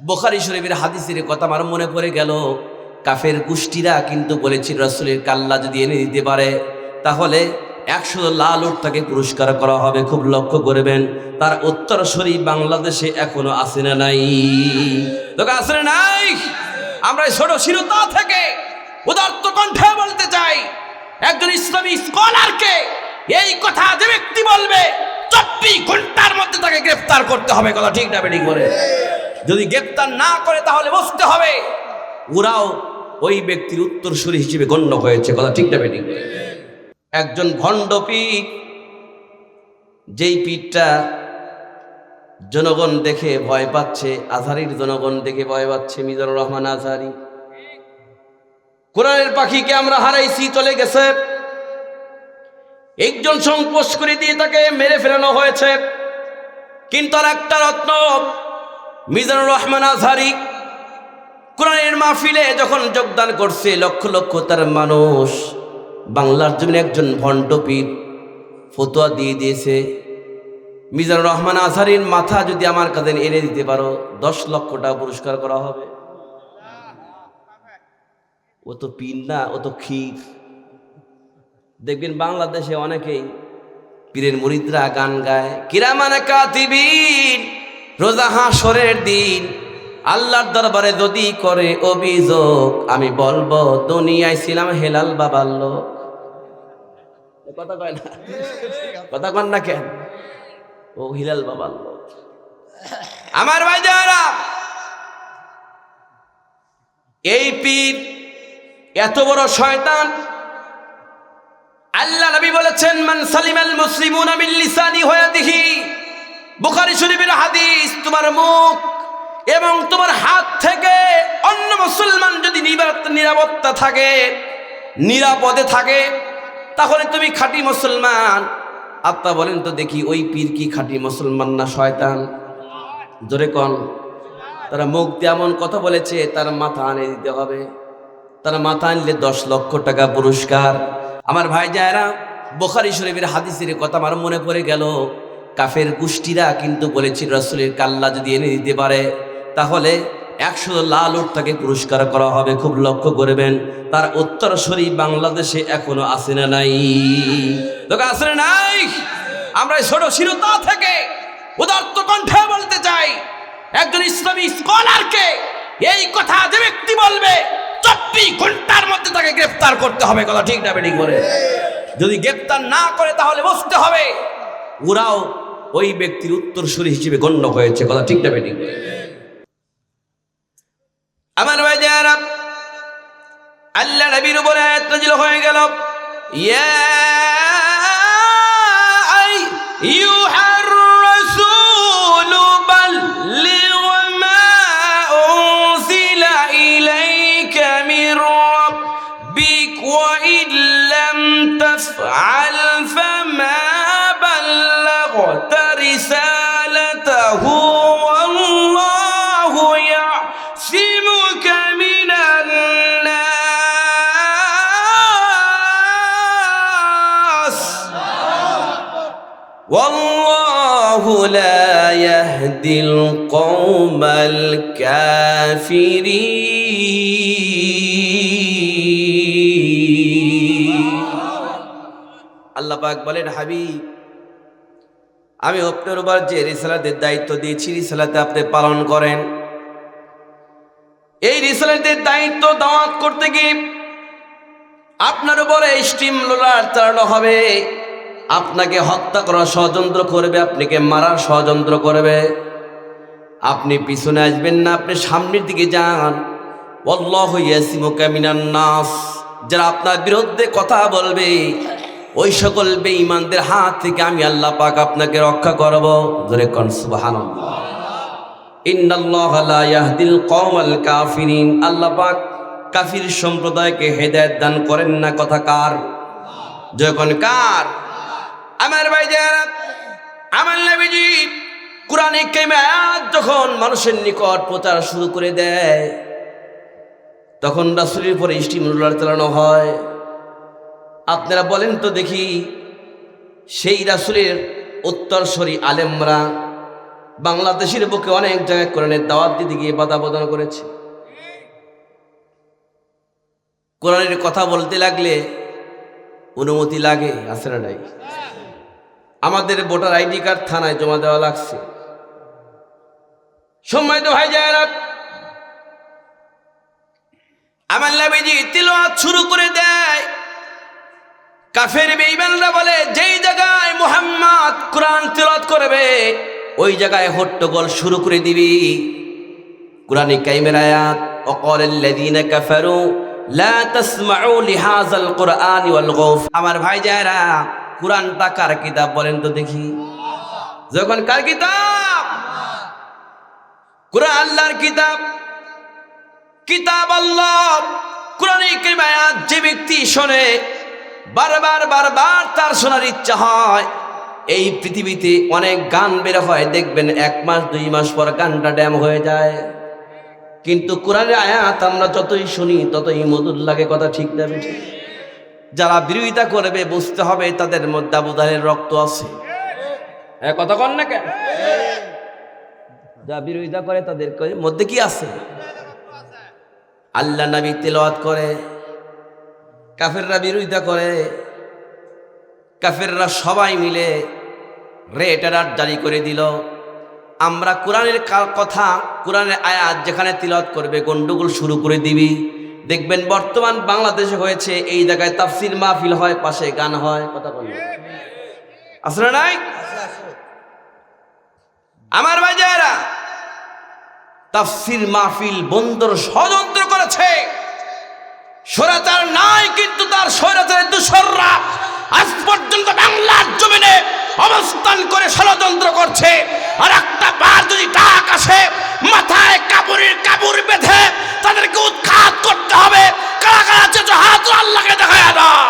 বোখারি শরীফের হাদিসের কথা আমার মনে পড়ে গেল। কাফের গোষ্ঠীরা কিন্তু বলেছিল রসুলের কাল্লা যদি এনে দিতে পারে, তাহলে একশো লাল তাকে পুরস্কার করা হবে। খুব লক্ষ্য করবেন, তার উত্তর শরীফ বাংলাদেশে এখনও আসে না নাই। আসে নাই? আমরা ছোট শিরতা থেকে উদার্ত কণ্ঠে বলতে চাই, একজন ইসলামী স্কলারকে এই কথা যে ব্যক্তি বলবে, চব্বিশ ঘণ্টার মধ্যে তাকে গ্রেফতার করতে হবে। কথা ঠিক না বেডিং করে যদি গ্রেপ্তার না করে, তাহলে বসতে হবে। ওরাও ওই ব্যক্তির উত্তরসূরি হিসেবে গণ্য হয়েছে। কথা ঠিক না বেডিং একজন ভণ্ড যেই পীঠটা জনগণ দেখে ভয় পাচ্ছে, আজহারির জনগণ দেখে ভয় পাচ্ছে, মিজানুর রহমান আজহারি। কোরআনের পাখিকে আমরা হারাইছি, চলে গেছে। একজন সংকোচ করে দিয়ে তাকে মেরে ফেলানো হয়েছে। কিন্তু আর একটা রত্ন মিজানুর রহমান আজহারি কোরআনের মাহফিলে যখন যোগদান করছে, লক্ষ লক্ষ তার মানুষ বাংলার জন্য একজন ভণ্ডপীর ফতোয়া দিয়ে দিয়েছে। মিজানুর রহমান আজহারির মাথা যদি আমার কাছে এনে দিতে পারো, দশ লক্ষ টাকা পুরস্কার করা হবে। ও তো পীর না, ও তো ক্ষীর। দেখবেন বাংলাদেশে অনেকেই পীরের মুরিদরা গান গায়, কিরামানে কাতিবিন। রোজা হাসরের দিন, আল্লাহর দরবারে যদি করে অভিযোগ, আমি বলব, দুনিয়ায় ছিলাম হেলাল বাবার লোক। কথা কয় না? কথা কন না কেন? ও হিলাল বাবার লোক। আমার ভাই এই পীর এত বড় শয়তান, আল্লাহ নবী বলেছেন, মান সালিমাল মুসলিমুন মিন লিসানি হয়াদিহি বুখারী শরীফের হাদিস, তোমার মুখ এবং তোমার হাত থেকে অন্য মুসলমান যদি নিরাপত্তা থাকে, নিরাপদে থাকে, তাহলে তুমি খাঁটি মুসলমান। আত্মা বলেন তো দেখি, ওই পীর কি খাঁটি মুসলমান না শয়তান? জোরে কন। তারা মুখ দিয়ে এমন কথা বলেছে, তার মাথা আনে দিতে হবে। তার মাথা আনলে দশ লক্ষ টাকা পুরস্কার। আমার ভাই যায়রা বোখারি শরীফের হাদিসের কথা আমার মনে পড়ে গেল। কাফের গোষ্ঠীরা কিন্তু বলেছিল রসুলের কাল্লা যদি এনে দিতে পারে, তাহলে একশো লাল উট তাকে পুরস্কার করা হবে। খুব লক্ষ্য করবেন, তার উত্তরস্বরী বাংলাদেশে এখনও আসে না নাই। আসে নাই? আমরা ছোট শিরতা থেকে উদার্ত কণ্ঠে বলতে চাই, একজন ইসলামী স্কলারকে এই কথা যে ব্যক্তি বলবে, চব্বিশ ঘণ্টার মধ্যে তাকে গ্রেফতার করতে হবে। কথা ঠিক না বেডিং করে যদি গ্রেফতার না করে, তাহলে বসতে হবে, ওরাও ওই ব্যক্তির উত্তরসূরি হিসেবে গণ্য হয়েছে, কথা ঠিক না আমার ভাই যারা আল্লাহ নবীর উপরে আয়াত নাজিল হয়ে গেল বাল্লিগ রিসালাতাহু ওয়াল্লাহু ইয়াসিমুকা মিনান নাস والله لا يهدي القوم الكافرين আল্লাহ পাক বলেন হাবিব আমি আপনার উপর যে রিসালাতের দায়িত্ব দিয়েছি, রিসালাতে আপনি পালন করেন। এই রিসালাতের দায়িত্ব দাওয়াত করতে গিয়ে আপনার উপরে স্টিম লোলার চালানো হবে। আপনাকে হত্যা করার ষড়যন্ত্র করবে, আপনাকে মারার ষড়যন্ত্র করবে। আপনি পিছনে আসবেন না, আপনি সামনের দিকে যান। অল্লাহ ইয়াসিমুকা মিনান নাস। যারা আপনার বিরুদ্ধে কথা বলবে ওই সকল বেঈমানদের হাত থেকে আমি আল্লাহ পাক আপনাকে রক্ষা করব। জোরে কোন সুবহানাল্লাহ। ইন্নাল্লাহ লা ইয়াহদিল কওমাল কাফিরিন। আল্লাহ পাক কাফির সম্প্রদায়কে হেদায়েত দান করেন না। কথা কার? যখন কার? আমার ভাই যারা আমার নবীজি কোরআনে কেমে যখন মানুষের নিকট প্রচার শুরু করে দেয়, তখন রাসুলের পরে স্টিমুলার চালানো হয়। আপনারা বলেন তো দেখি, সেই রাসুলের উত্তরস্বরী আলেমরা বাংলাদেশের বুকে অনেক জায়গায় কোরআনের দাওয়াত দিতে গিয়ে বাধা প্রদান করেছে। কোরআনের কথা বলতে লাগলে অনুমতি লাগে, আছে না নাই? আমাদের ভোটার আইডি কার্ড থানায় জমা দেওয়া লাগছে। সময় তো ভাই যায় আমার তিলওয়াত শুরু করে দেয়। কাফের বেইমানরা বলে, যেই জায়গায় মোহাম্মদ কোরআন তিলত করবে, ওই জায়গায় হট্টগোল শুরু করে দিবি। কোরআনে কাইমের আয়াত অকল আল্লাযীনা কাফারু, লা তাসমাউ লিহাযাল কোরআনি ওয়াল গাউফ। আমার ভাই যারা কোরআন কার কিতাব বলেন তো দেখি। যখন কার কিতাব? কোরআন আল্লাহর কিতাব। কিতাব আল্লাহ। কোরআনে কাইম আয়াত, যে ব্যক্তি শোনে বারবার বারবার তার শোনার ইচ্ছা হয়। এই পৃথিবীতে অনেক গান বের হয়, দেখবেন এক মাস, দুই মাস পর গানটা ড্যাম হয়ে যায়। কিন্তু কোরআনের আয়াত আমরা যতই শুনি, ততই মধুর লাগে, কথা ঠিক বেঠিক? যারা বিরোধিতা করবে, বুঝতে হবে তাদের মধ্যে আবুদারের রক্ত আছে। হ্যাঁ কথা কন না কেন? যা বিরোধিতা করে, তাদের মধ্যে কি আছে? আল্লাহ নবী তেলাওয়াত করে। কাফেররা বিরোধিতা করে, কাফেররা সবাই মিলে রেড অ্যালার্ট জারি করে দিল। আমরা কোরআনের কথা, কোরআনের আয়াত যেখানে তিলত করবে, গন্ডগোল শুরু করে দিবি। দেখবেন বর্তমান বাংলাদেশে হয়েছে, এই জায়গায় তাফসির মাহফিল হয়, পাশে গান হয়, কথা বলবে আসলে নাই? আমার বাজারা তাফসির মাহফিল বন্দর ষড়যন্ত্র করেছে। স্বৈরাচার নাই, কিন্তু তার স্বৈরাচারের দূষররা আজ পর্যন্ত বাংলার জমিনে অবস্থান করে ষড়যন্ত্র করছে। আর একটা বার যদি ডাক আসে, মাথায় কাপড়ের কাপড় বেঁধে তাদেরকে উৎখাত করতে হবে। কারা কারা আছে হাত আল্লাহকে দেখায় দাও?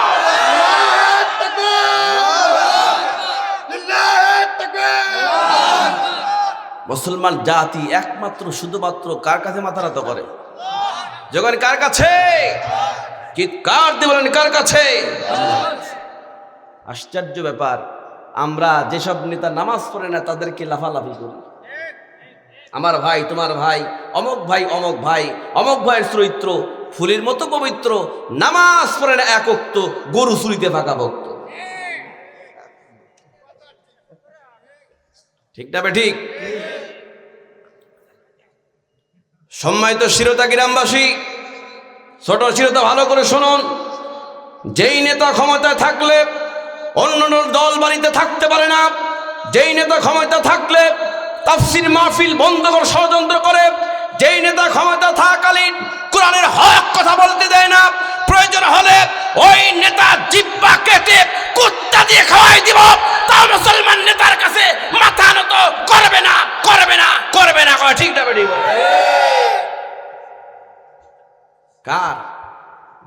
মুসলমান জাতি একমাত্র শুধুমাত্র কার কাছে মাথা নত করে? যখন কার কাছে? চিৎকার দিয়ে বলেন, কার কাছে? আশ্চর্য ব্যাপার, আমরা যেসব নেতা নামাজ পড়ে না, তাদেরকে লাফালাফি করি। আমার ভাই, তোমার ভাই, অমক ভাই অমক ভাই, অমক ভাইয়ের চরিত্র, ফুলের মতো পবিত্র, নামাজ পড়ে না একক্ত গরু চুরিতে ফাঁকা ভক্ত। ঠিক না ঠিক? সম্মানিত শিরতা গ্রামবাসী, ছোট শিরতা ভালো করে শুনুন। যেই নেতা ক্ষমতায় থাকলে অন্য দল বাড়িতে থাকতে পারে না, যেই নেতা ক্ষমতা থাকলে তাফসির মাহফিল বন্ধ করে ষড়যন্ত্র করে, যেই নেতা ক্ষমতা থাকালীন কোরআনের হক কথা বলতে দেয় না, প্রয়োজন হলে ওই নেতা জিব্বা কেটে কুত্তা দিয়ে খাওয়াই দিব তাও মুসলমান নেতার কাছে মাথা নত করবে না করবে না করবে না করে ঠিক না বেঠিক কার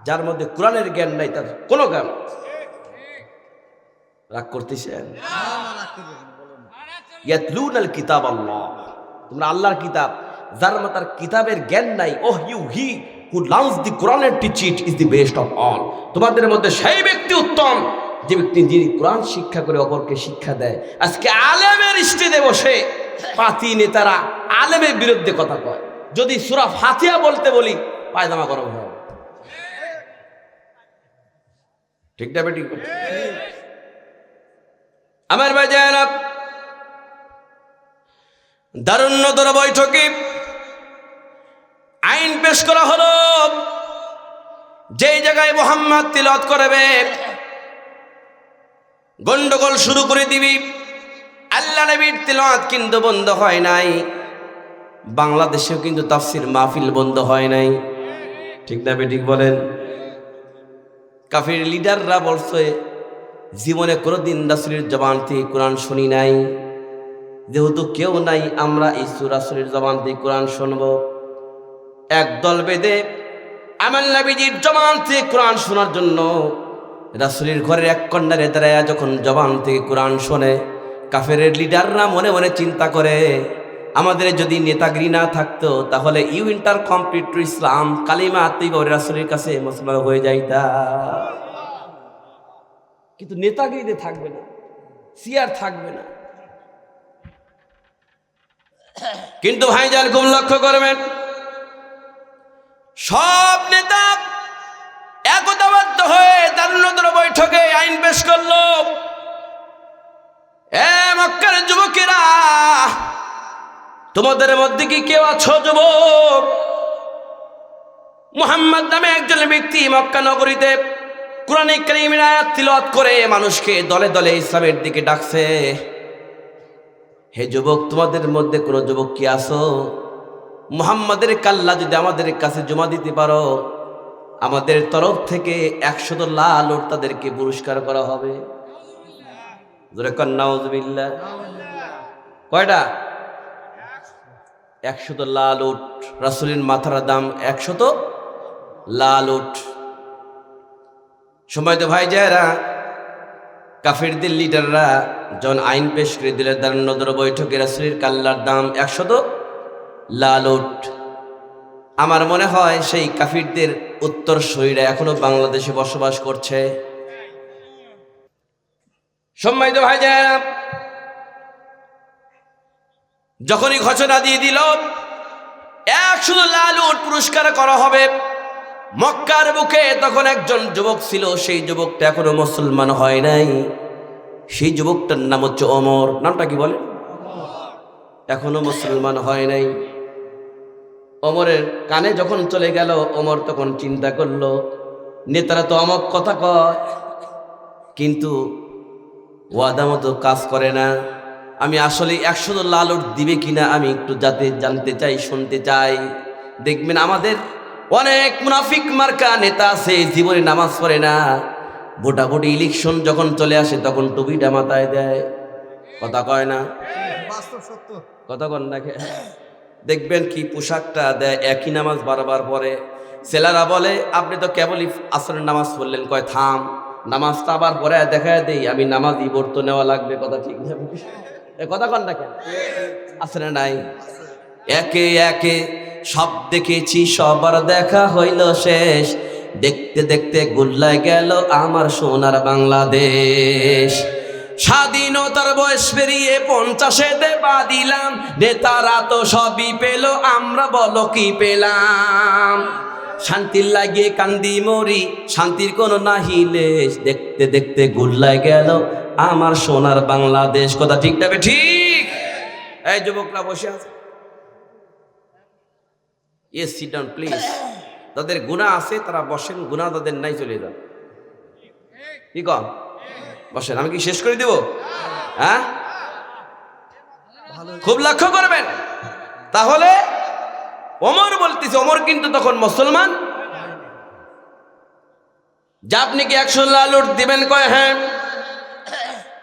যার মধ্যে কোরআনের জ্ঞান নাই, তার কোনো জ্ঞান রাগ করতেছেন? কিতাব আল্লাহ। তোমরা আল্লাহর কিতাব, যার মধ্যে তার কিতাবের জ্ঞান নাই, ওহ you he who learns the Quran and teach is the best of all তোমাদের মধ্যে সেই ব্যক্তি উত্তম, যে ব্যক্তি যিনি কোরআন শিক্ষা করে অপরকে শিক্ষা দেয়। আজকে আলেমের স্টেজে বসে পাতি নেতারা আলেমের বিরুদ্ধে কথা কয়। যদি সুরা ফাতিহা বলতে বলি, পায়জামা গরম হয় ঠিক না বেটি? আমার বাজায়না দারুণ্যতর বৈঠকে আইন পেশ করা হলো। যেই জায়গায় মোহাম্মদ তিলত করবে, গন্ডগোল শুরু করে দিবি। আল্লাহ নবীর তিলত কিন্তু বন্ধ হয় নাই। বাংলাদেশেও কিন্তু তাফসির মাহফিল বন্ধ হয় নাই। ঠিক না বেঠিক বলেন? কাফির লিডাররা বলছে, জীবনে কোনোদিন রাসুলের জবান থেকে কোরআন শুনি নাই। যেহেতু কেউ নাই, আমরা এই রাসুলের জবান থেকে কোরআন শুনব। এক দল বেঁধে আমার নাবিজির জবান থেকে কোরআন শোনার জন্য রাসুলের ঘরের এক কন্যারে দাঁড়ায় যখন জবান থেকে কোরআন শোনে কাফের লিডাররা মনে মনে চিন্তা করে আমাদের যদি নেতাগিরি না থাকতো, তাহলে you enter complete to Islam, কালিমা তুই রাসুলের কাছে মুসলমান হয়ে যাইতা। কিন্তু নেতাগিরিতে থাকবে না সিয়ার থাকবে না। কিন্তু ভাইজান খুব লক্ষ্য করবেন। সব নেতা একতাবদ্ধ হয়ে তার নতুন বৈঠকে আইন পেশ করল। এ মক্কার যুবকেরা তোমাদের মধ্যে কি কেউ আছো, যুবক? মুহাম্মদ নামে একজন ব্যক্তি মক্কা নগরীতে কোরআনিক কারিমের তিলাওয়াত করে মানুষকে দলে দলে ইসলামের দিকে ডাকছে। হে যুবক, তোমাদের মধ্যে কোনো যুবক কি আসো মুহাম্মাদের কাল্লা যদি আমাদের কাছে জমা দিতে পারো, আমাদের তরফ থেকে একশত লাল ওট তাদেরকে পুরস্কার করা হবে। কয়টা? একশত লাল উট রাসুলিন মাথার দাম একশত লাল উট সময় তো ভাই যায়রা কাফিরদের লিডাররা যখন আইন পেশ করে দিলে তার নদর বৈঠকে রাসুলের কাল্লার দাম একশত লাল উট আমার মনে হয় সেই কাফিরদের উত্তর শরীরে এখনও বাংলাদেশে বসবাস করছে। সম্মানিত ভাই যায়রা যখনই ঘোষণা দিয়ে দিল, এক শুধু লাল উট পুরস্কার করা হবে, মক্কার বুকে তখন একজন যুবক ছিল, সেই যুবকটা এখনও মুসলমান হয় নাই। সেই যুবকটার নাম হচ্ছে অমর নামটা কি বলে এখনও মুসলমান হয় নাই। অমরের কানে যখন চলে গেল অমর তখন চিন্তা করল, নেতারা তো অমক কথা কয়, কিন্তু ওয়াদা মতো কাজ করে না। আমি আসলে একশো লালট দিবে কিনা আমি একটু যাতে জানতে চাই, শুনতে চাই। দেখবেন আমাদের অনেক মুনাফিক মার্কা নেতা আছে, জীবনে নামাজ পড়ে না। ভোটাভুটি ইলেকশন যখন চলে আসে, তখন টুপিটা মাথায় দেয়। কথা কয় না? কথা কন নাকি দেখবেন কি পোশাকটা দেয়, একই নামাজ বারবার পরে ছেলেরা বলে, আপনি তো কেবলই আসরের নামাজ পড়লেন। কয়, থাম, নামাজটা আবার পরে দেখা দেই, আমি নামাজই বর্ত নেওয়া লাগবে। কথা ঠিক না কথা কন না কেন? আসরে নাই? একে একে সব দেখেছি, সবার দেখা হইল শেষ। দেখতে দেখতে গুল্লায় গেল আমার সোনার বাংলাদেশ। স্বাধীনতার বয়স পেরিয়ে পঞ্চাশেতে পা দিলাম। নেতারা তো সবই পেল, আমরা বলো কি পেলাম? শান্তির লাগিয়ে কান্দি মরি, শান্তির কোনো নাহিলেশ দেখতে দেখতে গুল্লায় গেল আমার সোনার বাংলাদেশ। কথা ঠিক যাবে ঠিক? এই যুবকরা বসে আছে। সিট ডাউন প্লিজ তাদের গুণা আছে, তারা বসেন, গুণা তাদের নাই, চলে যান। কি কম? বসেন, আমি কি শেষ করে দেব? হ্যাঁ? খুব লক্ষ্য করবেন। তাহলে ওমর বলতেছে, ওমর কিন্তু তখন মুসলমান। যা আপনি কি একশো লালুট দিবেন কয় হ্যাঁ?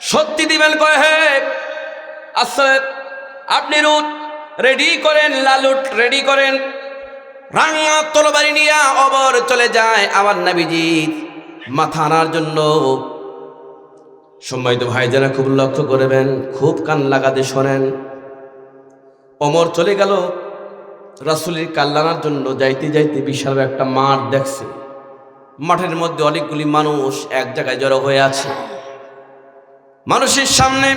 সত্যি দিবেন কয় হ্যাঁ? আচ্ছা আপনি রুট রেডি করেন লালুট রেডি করেন। রাঙা তলবারি নিয়ে অবর চলে যায় আমার নাবিজি মাথা আনার জন্য। সম্মানিত ভাই যারা খুব লক্ষ্য করবেন, খুব কান লাগাতে শোনেন। অমর চলে গেল রাসুলের কাল্লানার জন্য যাইতে যাইতে বিশাল একটা মাঠ দেখছে। মাঠের মধ্যে অনেকগুলি মানুষ এক জায়গায় জড়ো হয়ে আছে। মানুষের সামনে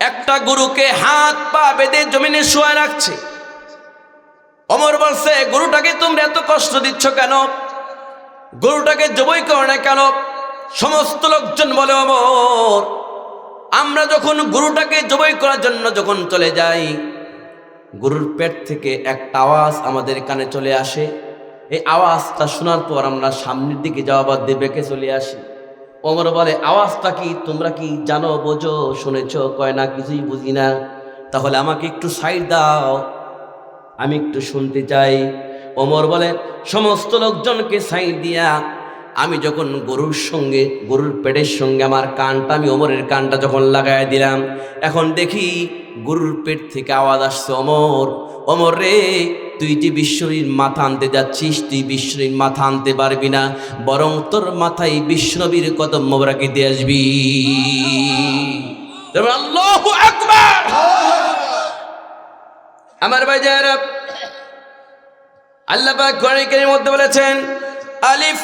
একটা গরুকে হাত পা বেঁধে জমিনে শোয়া রাখছে। অমর বলছে, গরুটাকে তোমরা এত কষ্ট দিচ্ছ কেন? গরুটাকে জবই করো না কেন? সমস্ত লোকজন বলে, অমর, আমরা যখন গরুটাকে জবই করার জন্য যখন চলে যাই গরুর পেট থেকে একটা আওয়াজ আমাদের কানে চলে আসে। এই আওয়াজটা শোনার পর আমরা সামনের দিকে যাওয়া বাদ দিয়ে বেঁকে চলে আসি। অমর বলে, আওয়াজটা কি? তোমরা কি জানো, বোঝো, শুনেছ? কয় না, কিছুই বুঝি না। তাহলে আমাকে একটু সাইড দাও। আমি একটু শুনতে চাই। অমর বলে, সমস্ত লোকজনকে সাইড দিয়া আমি যখন গরুর সঙ্গে, গরুর পেটের সঙ্গে আমার কানটা, আমি ওমরের কানটা যখন লাগাই দিলাম, এখন দেখি গরুর পেট থেকে আওয়াজ আসছে অমর অমর রে, তুই যে বিশ্বরীর মাথা আনতে যাচ্ছিস, তুই বিশ্বরীর মাথা আনতে পারবি না, বরং তোর মাথায় বিষ্ণবীর কত মোবরাকে দিয়ে আসবি। আমার ভাই যারা আল্লাহ কোরআনের মধ্যে বলেছেন আলিফ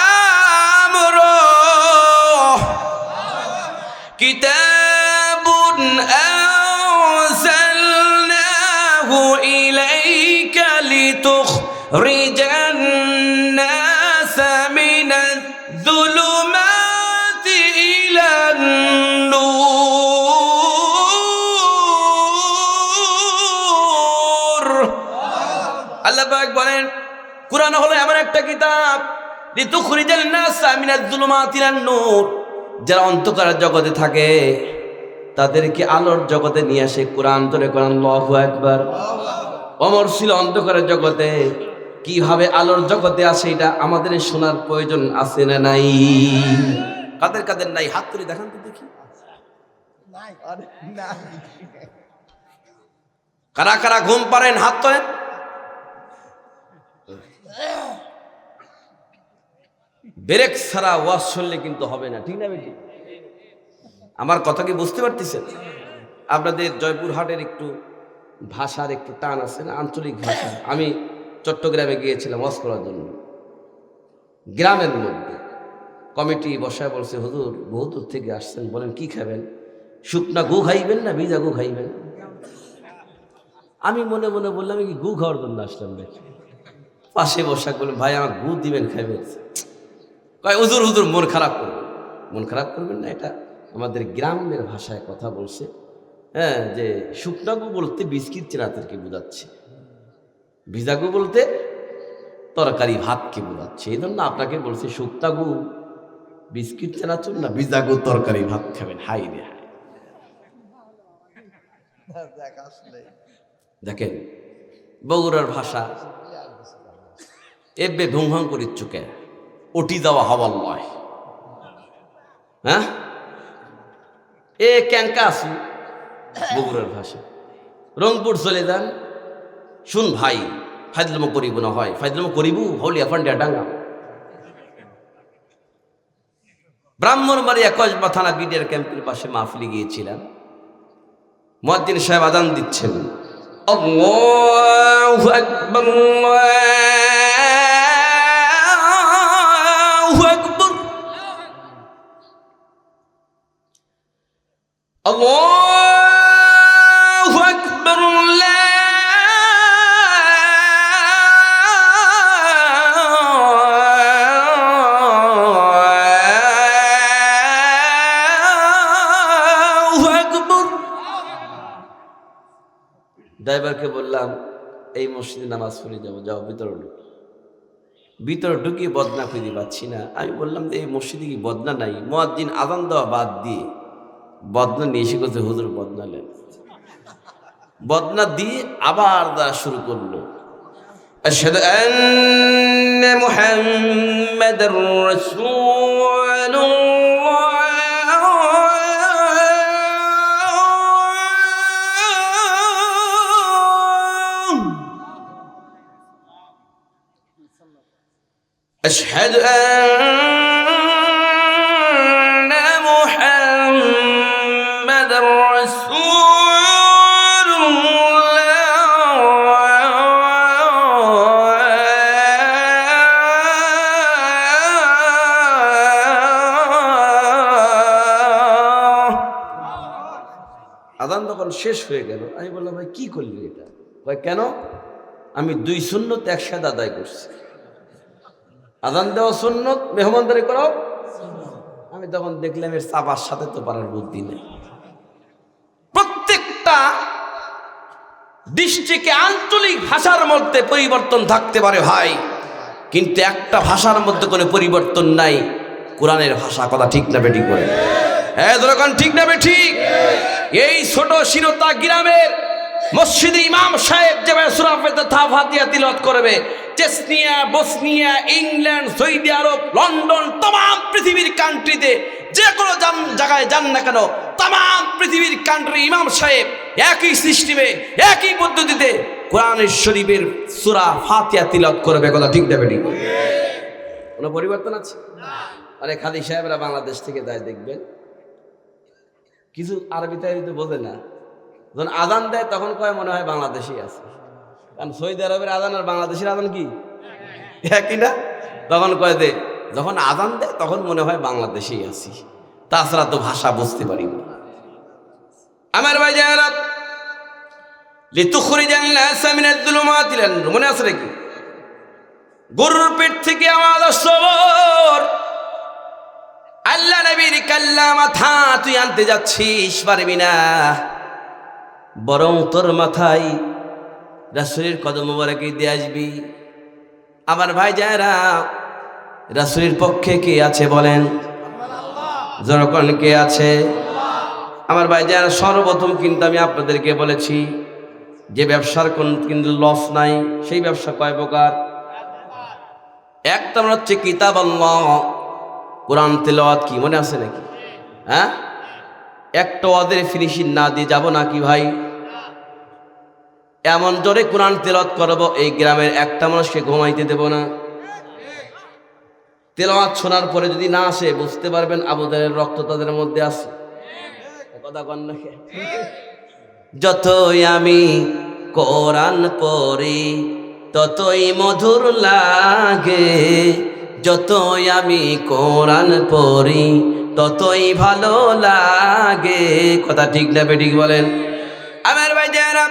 লাম র كتاب أنزلناه إليك لتخرج আল্লাহ বলেন, কোরআন হলো এমন একটা কিতাব যারা অন্ধকার জগতে থাকে, তাদেরকে আলোর জগতে নিয়ে আসে কোরআন। কোরআন, আল্লাহু আকবার। অমর ছিল অন্ধকারের জগতে, কীভাবে আলোর জগতে আসে এটা আমাদের শোনার প্রয়োজন আছে না নাই? কাদের কাদের নাই? হাত তুলে দেখান তো দেখি। কারা কারা ঘুম পারেন হাত তোলেন? ব্রেক ছাড়া ওয়াশ শুনলে কিন্তু হবে না, ঠিক না বেটি? আমার কথা কি বুঝতে পারতেছেন? আপনাদের জয়পুরহাটের একটু ভাষার একটু টান আছে না, আঞ্চলিক ভাষা। আমি চট্টগ্রামে গিয়েছিলাম ওয়াশ করার জন্য। গ্রামের মধ্যে কমিটি বসায় বলছে, হুজুর বহু দূর থেকে আসছেন, বলেন কি খাবেন? শুকনা গু খাইবেন না ভিজা গু খাইবেন? আমি মনে মনে বললাম কি গু খাওয়ার জন্য আসলাম নাকি? পাশে বসা করলেন ভাই আমার গু দিবেন খাইবেন। কয় উজুর হুজুর মন খারাপ করবেন। মন খারাপ করবেন না এটা আমাদের গ্রামের ভাষায় কথা বলছে। হ্যাঁ যে শুকনাগু বলতে বিস্কিট চেনাতেরকে বোঝাচ্ছে। ভিজাগু বলতে তরকারি ভাতকে বোঝাচ্ছে। এই জন্য আপনাকে বলছে শুক্তাগু বিস্কিট চেনাচুন না ভিজাগু তরকারি ভাত খাবেন? হাই রে হাই। দেখেন বগুড়ার ভাষা এবে ভুংভাং করি চুকে ওটি দেওয়া হবার লয় হ্যাঁ? এ ক্যাঙ্কা আসু বগুড়ার ভাষা। রংপুর চলে যান। শুন ভাই ফাইদলমো করিব না হয়। ফাইদলমো করিব? হলি আফান্ডিয়া ডাঙ্গা। ব্রাহ্মণবাড়িয়া কসবা থানা বিডিআর ক্যাম্পের পাশে মাহফিলে গিয়েছিলাম। মজ্জিন সাহেব আদান দিচ্ছেন। আকবার আকবার আল্লাহু আকবার ড্রাইভারকে বললাম, এই মসজিদে নামাজ পড়ে যাব, যাও, ভিতরে ঢুক। ভিতরে ঢুকিয়ে বদনা খুঁজে পাচ্ছি না। আমি বললাম যে এই মসজিদে কি বদনা নাই? মোয়াজ্জিন আদান দেওয়া বাদ দিয়ে বদনা নিয়ে এসে করছে হুজুর বদনা নেন বদনা দিয়ে আবার দেওয়া শুরু করলো أشهد أن محمد رسول الله أشهد أن তখন শেষ হয়ে গেল। আমি বললাম, ভাই, কি করলি এটা? ভাই, কেন? আমি দুই শূন্যত একসাথে আদায় করছি। আদান দেওয়া সুন্নত, মেহমানদারি করাও আমি তখন দেখলাম, এর চাপার সাথে তো পারার বুদ্ধি নেই। প্রত্যেকটা দৃষ্টিকে আঞ্চলিক ভাষার মধ্যে পরিবর্তন থাকতে পারে, ভাই। কিন্তু একটা ভাষার মধ্যে কোনো পরিবর্তন নাই। কোরআনের ভাষা কথা ঠিক না বেটি করে দোকান ঠিক না বেঠিক এই ছোট শিরতা গ্রামের মসজিদে ইমাম সাহেব যে থাফাতিয়া তিলত করবে, Chechnya, Bosnia, England, Saudi Arabia, London, তমাম পৃথিবীর কান্ট্রিতে যে কোনো জায়গায় যান না কেন, তমাম পৃথিবীর কান্ট্রি ইমাম সাহেব একই সিস্টেমে, একই পদ্ধতিতে কোরআনের শরীফের সুরা ফাতিয়া তিলত করবে, কথা ঠিক দেবে ঠিক? কোনো পরিবর্তন আছে? আরে খাদি সাহেবরা বাংলাদেশ থেকে যায় দেখবেন। কিছু আরবি তারবি বোঝে না। যখন আজান দেয়, তখন কয় মনে হয় বাংলাদেশি আছে। কারণ সৌদি আরবের আজান আর বাংলাদেশের আজান কি? একই না? তখন কয় দে যখন আজান দেয়, তখন মনে হয় বাংলাদেশেই আছি। তাছাড়া তো ভাষা বুঝতে পারি না। আমার ভাই ইলান নূর। মনে আছে নাকি? গরুর পেট থেকে আওয়াজ আসর আল্লাহ নবীর কাল্লা মাথা তুই আনতে যাচ্ছিস, পারবি না। বরং তোর মাথায় রাসুলের কদম মোবারকে দিয়ে আসবি। আমার ভাই যারা রাসুলের পক্ষে কে আছে বলেন? জনগণ কে আছে? আমার ভাই যারা সর্বপ্রথম কিন্তু আমি আপনাদেরকে বলেছি, যে ব্যবসার কোন কিন্তু লস নাই, সেই ব্যবসা কয় প্রকার? একটা হচ্ছে কিতাব আল্লাহ। কোরআন তেলাওয়াত কি? মনে আছে নাকি? হ্যাঁ? একটা ওদের ফিনিশিং না দিয়ে যাব নাকি ভাই? এমন জোরে কোরআন তেলাওয়াত করব, এই গ্রামের একটা মানুষকে ঘুমাইতে দেব না। তেলাওয়াত শোনার পরে যদি না আসে, বুঝতে পারবেন আবুদারের রক্ত তাদের মধ্যে আছে। যতই আমি কোরআন পড়ি, ততই মধুর লাগে। যতই আমি কোরআন পড়ি, ততই ভালো লাগে। কথা ঠিক না বেঠিক বলেন? আমার ভাই যারা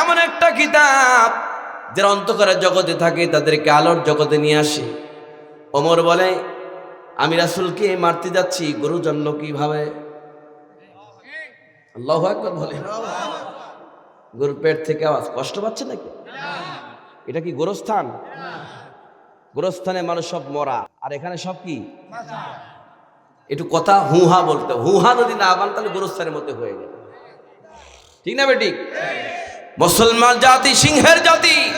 এমন একটা কিতাব যারা অন্তকারের জগতে থাকে, তাদেরকে আলোর জগতে নিয়ে আসে। ওমর বলে, আমি রাসুলকে মারতে যাচ্ছি গরু জন্ম কীভাবে? আল্লাহ একবার বলে। গরুর পেট থেকে আওয়াজ, কষ্ট পাচ্ছে নাকি? এটা কি গোরস্থান? গোরস্থানে মানুষ সব মরা। আর এখানে সব কি? একটু কথা হুহা বলতে। হুহা যদি না বান, তাহলে গোরস্থানের মধ্যে হয়ে যাবে ঠিক না বেটি মুসলমান জাতি সিংহের জাতি।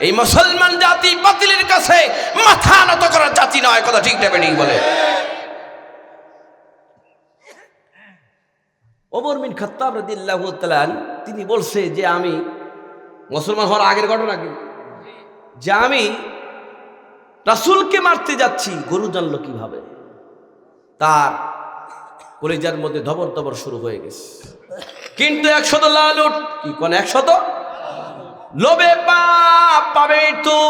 এই মুসলমান জাতি বাতিলের কাছে মাথা নত করার জাতি নয়, কথা ঠিক না বেটি বলে। ওমর মিন খাত্তাব রাদিয়াল্লাহু তাআলা তিনি বলছে যে আমি, মুসলমান হওয়ার আগের ঘটনা কি? যে আমি রাসূলকে মারতে যাচ্ছি, গরু জানলো কীভাবে? তার কলেজার মধ্যে ধবর ধবর শুরু হয়ে গেছে। কিন্তু একশত লালুট কি কোন একশত? লোভে পাপ পাবে তো।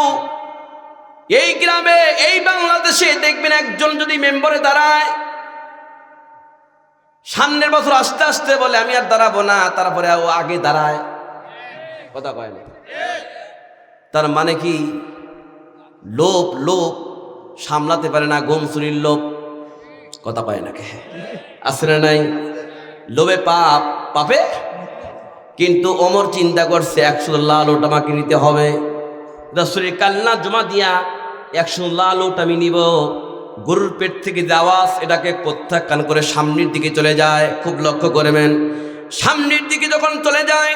এই গ্রামে, এই বাংলাদেশে দেখবেন একজন যদি মেম্বারে দাঁড়ায়, সামনের বছর আস্তে আস্তে বলে, আমি আর দাঁড়াবো না। তারপরে ও আগে দাঁড়ায়। কথা কয় না। তার মানে কি? লোভ লোভ সামলাতে পারে না গম চুরির লোভ। কথা পায় না কে? আসলে নাই? লোভে পাপ পাপে কিন্তু ওমর চিন্তা করছে, একশো লাল ওট আমাকে নিতে হবে। রসুলের কান্না জমা দিয়া একশো লাল ওট আমি নিব। গরুর পেট থেকে আওয়াজ, এটাকে প্রত্যাখ্যান করে সামনের দিকে চলে যায়। খুব লক্ষ্য করবেন, সামনের দিকে যখন চলে যায়,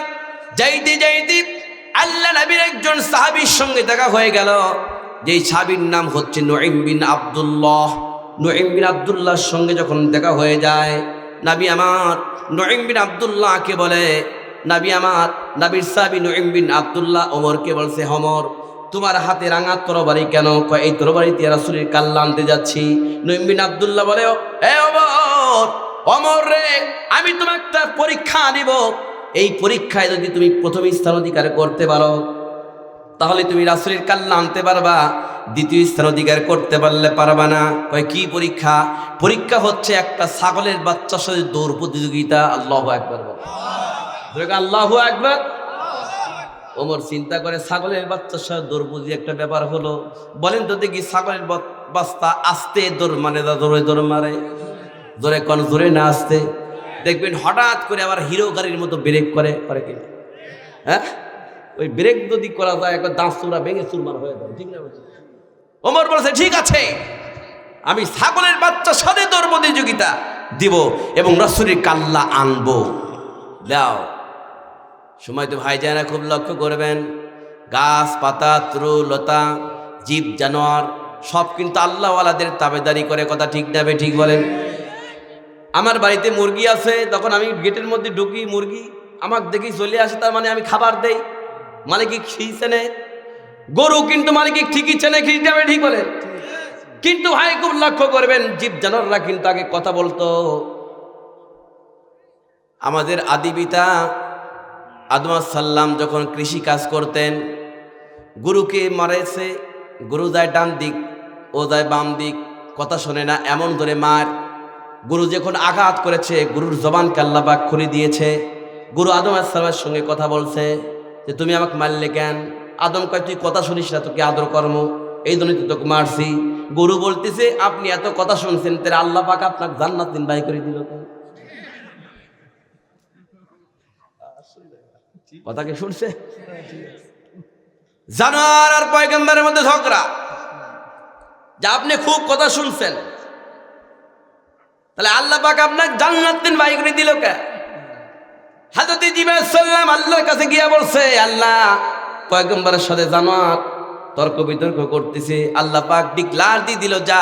যাইতে যাইতে আল্লাহ নবীর একজন সাহাবীর সঙ্গে দেখা হয়ে গেল। যেই সাহাবীর নাম হচ্ছে নঈম বিন আব্দুল্লাহ। নঈম বিন আব্দুল্লাহর সঙ্গে যখন দেখা হয়ে যায় নাবি আমার নঈম বিন আব্দুল্লাহকে বলে, নাবি আমার, নাবির সাহাবি নঈম বিন আব্দুল্লাহ ওমরকে বলছে হমর তোমার হাতে রাঙা তরবারি কেন? কয়, এই তরবারিতে রাসুলের কাল্লা আনতে যাচ্ছি। নঈম বিন আব্দুল্লাহ বলে হে অমর অমর রে, আমি তোমার একটা পরীক্ষা নিব। এই পরীক্ষায় যদি তুমি প্রথম স্থান অধিকার করতে পারো তাহলে তুমি রাসুলের কাল্লা আনতে পারবা। দ্বিতীয় স্থান অধিকার করতে পারলে পারবা না। কয়, কি পরীক্ষা? পরীক্ষা হচ্ছে একটা ছাগলের বাচ্চার সাথে দৌড় প্রতিযোগিতা। আল্লাহ একবার আল্লাহ একবার ওমর চিন্তা করে, ছাগলের বাচ্চার সাথে দৌড় বুঝি একটা ব্যাপার হলো। বলেন তো দেখি, ছাগলের বাচ্চা আসতে দৌড় মানে না দৌড়ে দৌড় মারে? জোরে কোন, জোরে না আসতে? দেখবেন হঠাৎ করে আবার হিরো গাড়ির মতো ব্রেক করে করে কিনা। হ্যাঁ? ওই ব্রেক যদি করা যায়, একবার দাঁত চূড়া ভেঙে চুরমার হয়ে যাবে, ঠিক না? ওমর বলেছে, ঠিক আছে, আমি ছাগলের বাচ্চা সাথে তোর প্রতিযোগিতা দিব এবং রসুরের কাল্লা আনব। দাও। সময় তো ভাই না খুব লক্ষ্য করবেন, গাছ, পাতা, ত্রু, লতা, জীব, জানোয়ার, সব কিন্তু আল্লাহওয়ালাদের তাবেদারি করে, কথা ঠিক না বে ঠিক বলেন? আমার বাড়িতে মুরগি আছে, তখন আমি গেটের মধ্যে ঢুকি, মুরগি আমার দেখি চলে আসে, তার মানে আমি খাবার দেই। মালিক খিই চেনে? গরু কিন্তু মালিক ঠিকই চেনে খিটা ঠিক বলে? কিন্তু ভাই খুব লক্ষ্য করবেন, জীব জানোয়াররা কিন্তু আগে কথা বলতো। আমাদের আদি পিতা আদম সাল্লাম যখন কৃষি কাজ করতেন, গুরুকে মারেছে, গুরু যায় ডান দিক, ও যায় বাম দিক, কথা শোনে না, এমন ধরে মার। গুরু যখন আঘাত করেছে, গুরুর জবান কাল্লাবাগ খুলে দিয়েছে। গুরু আদম আসসালামের সঙ্গে কথা বলছে। যে তুমি আমাকে মারলে কেন? আদম কয়, তুই কথা শুনিস না, তোকে আদর কর্ম। এই জন্য তুই তোকে মারছি। গুরু বলতেছে, আপনি এত কথা শুনছেন তাহলে আল্লাহ পাক আপনাকে জান্নাত দিন বাই করে দিল কথা কি শুনছে? জানোয়ার আর পয়গম্বরের মধ্যে ঝগড়া। যে আপনি খুব কথা শুনছেন, তাহলে আল্লাহ পাক আপনাকে জান্নাত দিন বাই করে দিল কে? হাজরত জিবাহ সাল্লাম আল্লাহর কাছে গিয়া বলছে আল্লাহ পয়গম্বরের সাথে জানোয়ার তর্ক বিতর্ক করতেছে আল্লাহ পাক ডিক্লার দিয়ে দিল যা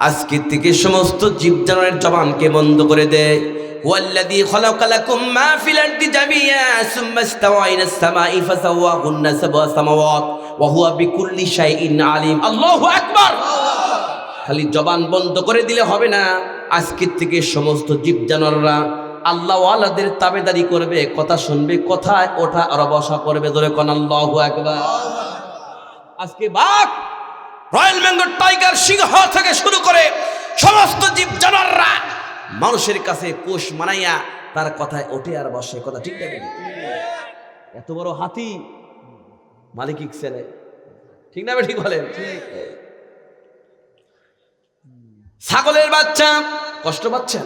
আজকের থেকে সমস্ত জীব জানোয়ারের জবানকে বন্ধ করে দেয় والذي خلق لكم ما في الأرض جميعا ثم استوى إلى السماء فسواهن سبع سماوات وهو بكل شيء عليم الله أكبر খালি জবান বন্ধ করে দিলে হবে না আজকের থেকে সমস্ত জীব জানোয়াররা আল্লাহ ওয়ালাদের তাবেদারি করবে, কথা শুনবে, কথায় ওঠা আর বসা করবে। ধরে কোন আল্লাহ একবার আজকে বাঘ, রয়্যাল বেঙ্গল টাইগার সিংহ থেকে শুরু করে সমস্ত জীব জানোয়াররা মানুষের কাছে পোষ মানাইয়া তার কথায় ওঠে আর বসে। কথা ঠিক থাকে এত বড় হাতি মালিক ছেলে। ঠিক না ঠিক বলেন? ছাগলের বাচ্চা, কষ্ট পাচ্ছেন?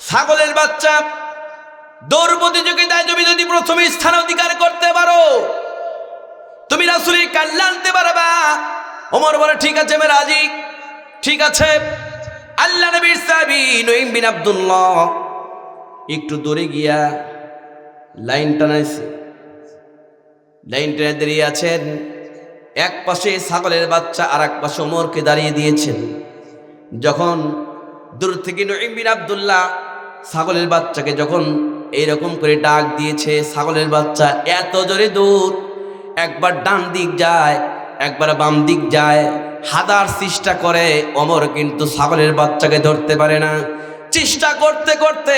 ছাগলের বাচ্চা। দৌড় প্রতিযোগিতায় তুমি যদি প্রথমে স্থান অধিকার করতে পারো, তুমি রাসুলের কাল্লা আনতে পারবা। ওমর বলে, ঠিক আছে, আমি রাজি। ঠিক আছে। আল্লাহ নবীর সাহাবী নঈম বিন আব্দুল্লাহ একটু দূরে গিয়া লাইন টানাইছে। লাইন টেনে দাঁড়িয়ে আছেন। এক পাশে ছাগলের বাচ্চা আর এক পাশে ওমরকে দাঁড়িয়ে দিয়েছেন। যখন দূর থেকে নঈম বিন আব্দুল্লাহ ছাগলের বাচ্চাকে যখন এইরকম করে ডাক দিয়েছে, ছাগলের বাচ্চা এত জোরে দূর একবার ডান দিক যায়, একবার বাম দিক যায়, হাদার চেষ্টা করে, অমর কিন্তু ছাগলের বাচ্চাকে ধরতে পারে না। চেষ্টা করতে করতে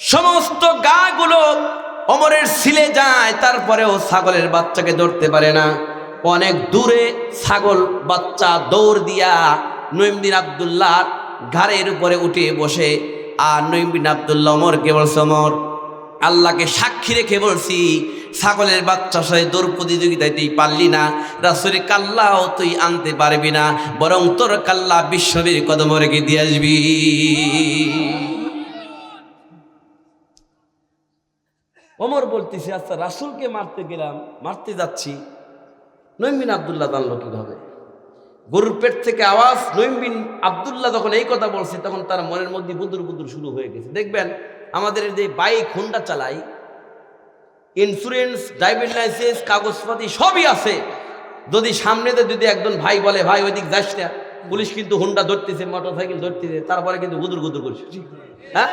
সমস্ত গাগুলো অমরের সিলে যায়, তারপরেও ছাগলের বাচ্চাকে ধরতে পারে না। অনেক দূরে ছাগল বাচ্চা দৌড় দিয়া নইমদিন আবদুল্লাহ ঘাড়ের উপরে উঠে বসে আর নইমদিন আবদুল্লাহ অমরকে বলছে অমর আল্লাহকে সাক্ষী রেখে বলছি, ছাগলের বাচ্চা সহে দৌড় প্রতিযোগিতায় তুই পারলি না রাসুরি কাল্লাও তুই আনতে পারবি না, বরং তোর কাল্লা বিশ্ববীর কদম রেখে দিয়ে আসবি। অমর বলতেছি আচ্ছা রাসুলকে মারতে গেলাম, মারতে যাচ্ছি। নইমিন আবদুল্লাহ জানলো কীভাবে? গরুর পেট থেকে আওয়াজ নইমিন আবদুল্লাহ যখন এই কথা বলছে, তখন তার মনের মধ্যে বুদুর বুদুর শুরু হয়ে গেছে। দেখবেন, আমাদের যে বাইক হোন্ডা চালাই ইন্স্যুরেন্স ড্রাইভিং লাইসেন্স কাগজপাতি সবই আছে। যদি সামনেতে যদি একজন ভাই বলে, ভাই, ওইদিক যাস না। পুলিশ কিন্তু হোন্ডা ধরতেছে মোটর সাইকেল ধরতেছে, তারপরে কিন্তু গুদুর গুদুর করছে। হ্যাঁ?